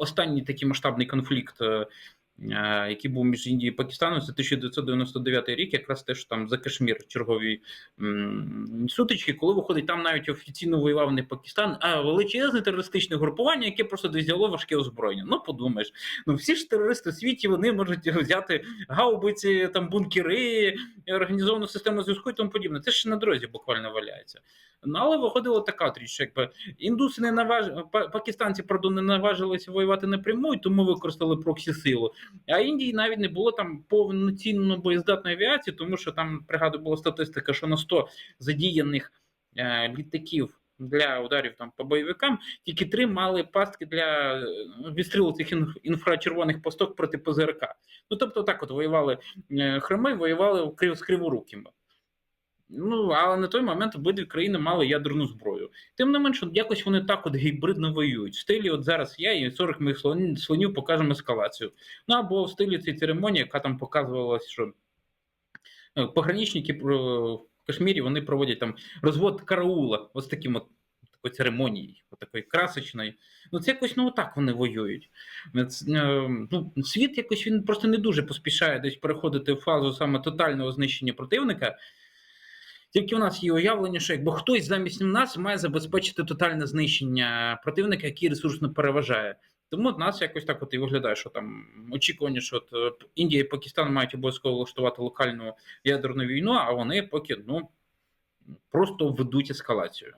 останній такий масштабний конфлікт. е, е, Який був між Індією і Пакистаном, це 1999 рік, якраз теж там за Кашмір чергові сутички, коли виходить, там навіть офіційно воював не Пакистан, а величезне терористичне групування, яке просто взяло важке озброєння. Ну подумаєш, ну всі ж терористи в світі вони можуть взяти гаубиці, там бункери, організовану систему зв'язку і тому подібне. Це ж на дорозі буквально валяється. Ну але виходила така от річ, якби індуси не наваж... па- пакистанці, пардон, не наважилися воювати напряму, і тому використали проксі силу. А Індії навіть не було там повноцінно боєздатної авіації, тому що там пригадую була статистика, що на 100 задіяних е, літаків. Для ударів там по бойовикам тільки три мали пастки для е, відстрілу цих інф- інфрачервоних посток проти ПЗРК. Ну тобто, так от воювали е, Хрими, воювали крив з криворукими. Ну, але на той момент обидві країни мали ядерну зброю. Тим не менше, якось вони так от гібридно воюють. В стилі, от зараз я і 40 моїх слонів, покажемо ескалацію. Ну або в стилі цієї церемонії, яка там показувалась, що е, пограничники в Кашмірі вони проводять там розвод караула, ось таким от такою церемонією, от такою красочною. Ну, це якось ну отак вони воюють. Е, Ну, світ якось він просто не дуже поспішає десь переходити в фазу саме тотального знищення противника. Тільки у нас є уявлення, що якби хтось замість нас має забезпечити тотальне знищення противника, який ресурсно переважає. Тому нас якось так от і виглядає, що там очікування, що от е, Індія і Пакистан мають обов'язково влаштувати локальну ядерну війну, а вони поки ну просто ведуть ескалацію.